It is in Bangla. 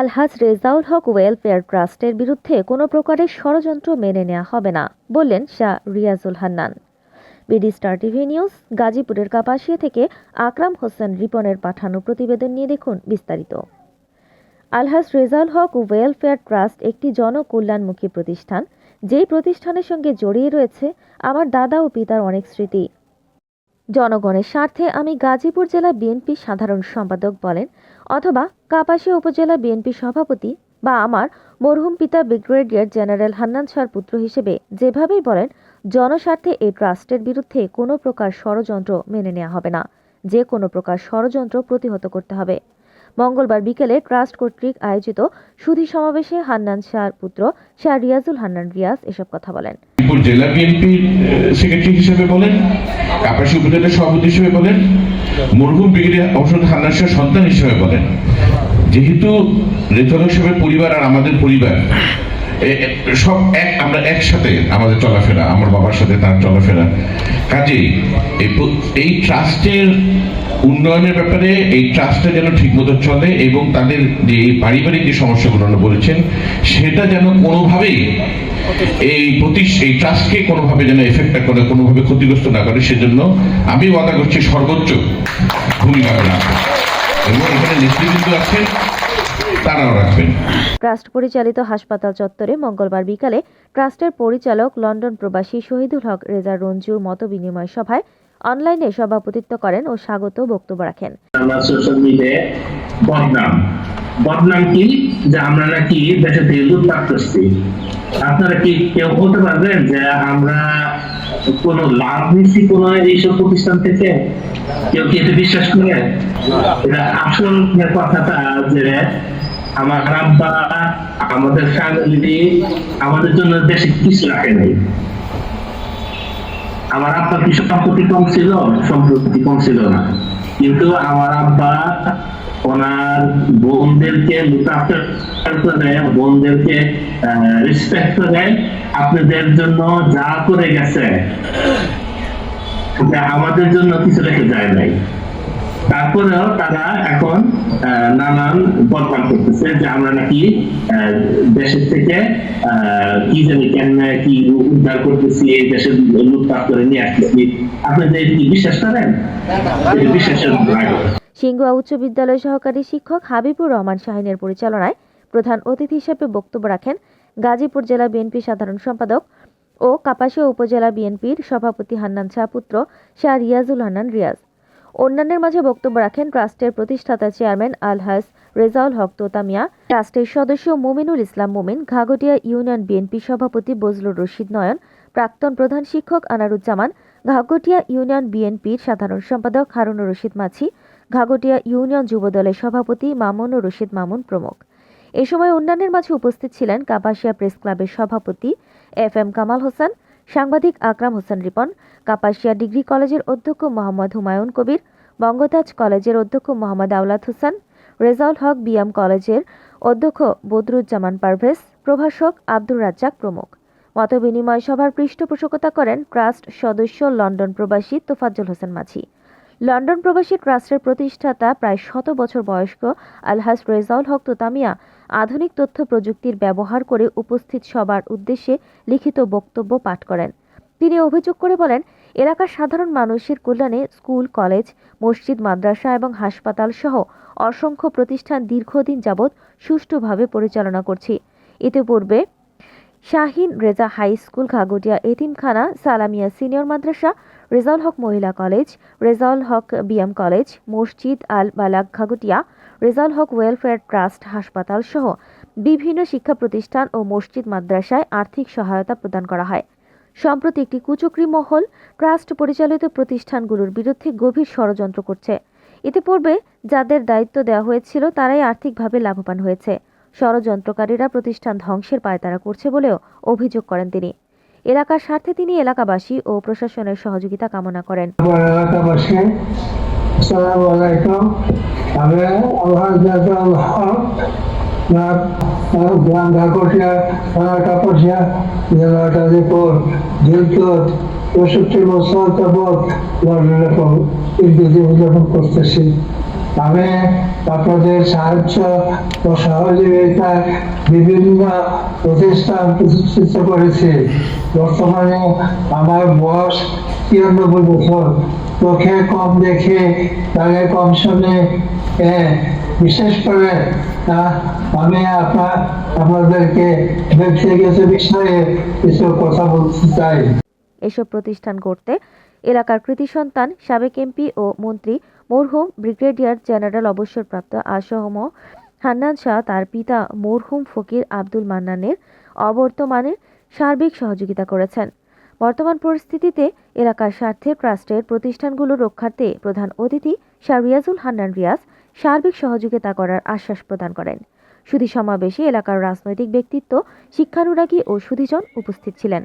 আলহাজ রেজাউল হক ওয়েলফেয়ার ট্রাস্টের বিরুদ্ধে কোনো প্রকারের ষড়যন্ত্র মেনে নেওয়া হবে না, বললেন Shah Riazul Hannan. BD star TV news, গাজীপুরের কাপাসিয়া থেকে আকরাম হোসেন রিপনের পাঠানো প্রতিবেদন নিয়ে দেখুন বিস্তারিত। আলহাজ রেজাউল হক ওয়েলফেয়ার ট্রাস্ট একটি জনকল্যাণমুখী প্রতিষ্ঠান, যেই প্রতিষ্ঠানের সঙ্গে জড়িয়ে রয়েছে আমার দাদা ও পিতার অনেক স্মৃতি। জনগণের স্বার্থে আমি গাজীপুর জেলা বিএনপি সাধারণ সম্পাদক বলেন, অথবা কাপাসিয়া উপজেলা বিএনপি সভাপতি বা আমার মরহুম পিতা ব্রিগেডিয়ার জেনারেল হান্নান শাহর পুত্র হিসেবে যেভাবেই বলেন, জনস্বার্থে এই ট্রাস্টের বিরুদ্ধে কোনো প্রকার ষড়যন্ত্র মেনে নেওয়া হবে না। যে কোনো প্রকার ষড়যন্ত্র প্রতিহত করতে হবে। মঙ্গলবার বিকেলে ট্রাস্ট কর্তৃক আয়োজিত সুধী সমাবেশে হান্নান শাহর পুত্র শাহ রিয়াজুল হান্নান রিয়াজ এসব কথা বলেন। জেলা বিএনপির সেক্রেটারি হিসেবে বলেন কাপাসী উপজেলা সভাপতি হিসেবে বলেন, মরহুম ব্রিগেডিয়ার ঔষধ হান্নাসের সন্তান হিসেবে বলেন। যেহেতু রেথল হিসেবে পরিবার আর আমাদের পরিবার সব এক, আমরা একসাথে আমাদের চলাফেরা, আমার বাবার সাথে তার চলাফেরা। কাজেই এই ট্রাস্টের উন্নয়নের ব্যাপারে এই ট্রাস্টটা যেন ঠিকমতো চলে এবং তাদের যে এই পারিবারিক যে সমস্যাগুলো বলেছেন, সেটা যেন কোনোভাবেই এই প্রতিষ এই ট্রাস্টকে কোনোভাবে যেন এফেক্ট করে, কোনোভাবে ক্ষতিগ্রস্ত না করে, সেজন্য আমি ওয়াদা করছি সর্বোচ্চ ভূমিকা রাখব এবং এখানে নেতৃবৃন্দ আছেন তারাও রাখবেন। ট্রাস্ট পরিচালিত হাসপাতাল চত্বরে মঙ্গলবার বিকালে ট্রাস্টের পরিচালক লন্ডন প্রবাসী শহীদুল হক রেজা রঞ্জুর মত বিনিময় সভায় অনলাইনে সভাপতিত্ব করেন ও স্বাগত বক্তব্য রাখেন। আমরা সোশ্যাল মিডিয়ায় বদনাম। বদনাম কি? যে আমরা নাকি দেশে থেকে লুটপাট করছি আপনারা কি কেউ বলতে পারবেন যে আমরা কোন লাভ নিচ্ছি কোন এইসব প্রতিষ্ঠান থেকে? কেউ কি এটা বিশ্বাস করে? এটা আসল কথাটা যে আমার আমাদের ফ্যামিলি আমাদের জন্য দেশে কিছু রাখে নাই। আমার আব্বা কি সম্পত্তি কম ছিল? সম্পত্তি কম ছিল না। কিন্তু আমার আব্বা ওনার বোনদেরকে বোনদেরকে রেসপেক্ট আপনাদের জন্য যা করে গেছে আমাদের জন্য কিছু রেখে যায় নাই। তারপরেও তারা এখন নানান বদনাম করতেছে যে আমরা নাকি দেশের থেকে কি জানি কেন কি উদ্ধার করতেছি, এই দেশের লুটপাট করে নিয়ে আসতেছি। আপনাদের কি বিশ্বাস করেন? বিশ্বাসের লাগে সিংগুয়া উচ্চ বিদ্যালয় সহকারী শিক্ষক হাবিবুর রহমান শাহিনের পরিচালনায় প্রধান অতিথি হিসেবে বক্তব্য রাখেন গাজীপুর জেলা বিএনপি সাধারণ সম্পাদক ও কাপাসিয়া উপজেলা বিএনপির সভাপতি হান্নান শাহ পুত্র শাহ রিয়াজুল হান্নান রিয়াজ। অন্যান্যের মাঝে বক্তব্য রাখেন ট্রাস্টের প্রতিষ্ঠাতা চেয়ারম্যান আলহাস রেজাউল হক তোতামিয়া, ট্রাস্টের সদস্য মুমিনুল ইসলাম মুমিন ঘাগটিয়া ইউনিয়ন বিএনপি সভাপতি বজলুর রশিদ নয়ন, প্রাক্তন প্রধান শিক্ষক আনারুজ্জামান ঘাগটিয়া ইউনিয়ন বিএনপির সাধারণ সম্পাদক হারুনুর রশিদ মাছি ঘাগটিয়া ইউনিয়ন যুবদলের সভাপতি মামুনুর রশিদ মামুন প্রমুখ। এ সময় অন্যান্যের মাঝে উপস্থিত ছিলেন কাপাসিয়া প্রেস ক্লাবের সভাপতি এফ এম কামাল হোসেন, সাংবাদিক আকরাম হোসেন রিপন, কাপাসিয়া ডিগ্রি কলেজের অধ্যক্ষ মোহাম্মদ হুমায়ুন কবির, বঙ্গতাজ কলেজের অধ্যক্ষ মোহাম্মদ আওলাদ হোসেন, রেজাউল হক বিএম কলেজের অধ্যক্ষ বদরুজ্জামান পারভেজ, প্রভাষক আব্দুর রাজ্জাক প্রমুখ। মতবিনিময় সভার পৃষ্ঠপোষকতা করেন ট্রাস্ট সদস্য লন্ডন প্রবাসী তোফাজ্জল হোসেন মাঝি। লন্ডন প্রবাসী ট্রাস্টের প্রতিষ্ঠাতা প্রায় শত বছর বয়স্ক আলহাজ রেজাউল হক তোতামিয়া আধুনিক তথ্য প্রযুক্তির ব্যবহার করে উপস্থিত সবার উদ্দেশ্যে লিখিত বক্তব্য পাঠ করেন। তিনি অভিযোগ করে বলেন, এলাকার সাধারণ মানুষের কল্যাণে স্কুল, কলেজ, মসজিদ, মাদ্রাসা এবং হাসপাতাল সহ অসংখ্য প্রতিষ্ঠান দীর্ঘদিন যাবৎ সুষ্ঠুভাবে পরিচালনা করছি। ইতিপূর্বে শাহিন রেজা হাই স্কুল ঘাগটিয়া এতিমখানা, সালামিয়া সিনিয়র মাদ্রাসা, রেজাউল হক মহিলা college, Rezaul Haque BM college, মসজিদ আল বালাক ঘাগটিয়া রেজাউল হক ওয়েলফেয়ার ট্রাস্ট হাসপাতাল সহ বিভিন্ন শিক্ষা প্রতিষ্ঠান ও মসজিদ মাদ্রাসায় আর্থিক সহায়তা প্রদান করা হয়। সম্প্রতি একটি কুচক্রি মহল ট্রাস্ট পরিচালিত প্রতিষ্ঠানগুলোর বিরুদ্ধে গভীর ষড়যন্ত্র করছে। ইতিপূর্বে যাদের দায়িত্ব দেওয়া হয়েছিল, তারাই আর্থিকভাবে লাভবান হয়েছে। ষড়যন্ত্রকারীরা প্রতিষ্ঠান ধ্বংসের পায়তারা করছে বলেও অভিযোগ করেন তিনি। এলাকার স্বার্থে তিনি এলাকাবাসী ও প্রশাসনের সহযোগিতা কামনা করেন। গ্রাম বছর যাবৎ করতেছি। আমি আপনাদের সাহায্য ও সহযোগিতা বিভিন্ন প্রতিষ্ঠান প্রতিষ্ঠিত করেছি। বর্তমানে আমার বয়স তিরানব্বই বছর। চোখে কম দেখে তাকে কম শুনে বিশেষ করে আমি আপনার আপনাদেরকে ব্যক্তিগত বিষয়ে কিছু কথা বলতে চাই। এসব প্রতিষ্ঠান করতে এলাকার কৃতি সন্তান, সাবেক এমপি ও মন্ত্রী মরহুম ব্রিগেডিয়ার জেনারেল অবসরপ্রাপ্ত আসহম হান্নান শাহ, তার পিতা মরহুম ফকির আব্দুল মান্নানের অবর্তমানে সার্বিক সহযোগিতা করেছেন। বর্তমান পরিস্থিতিতে এলাকার স্বার্থে ট্রাস্টের প্রতিষ্ঠানগুলো রক্ষার্থে প্রধান অতিথি শাহ রিয়াজুল হান্নান রিয়াজ সার্বিক সহযোগিতা করার আশ্বাস প্রদান করেন। সুধী সমাবেশে এলাকার রাজনৈতিক ব্যক্তিত্ব, শিক্ষানুরাগী ও সুধীজন উপস্থিত ছিলেন।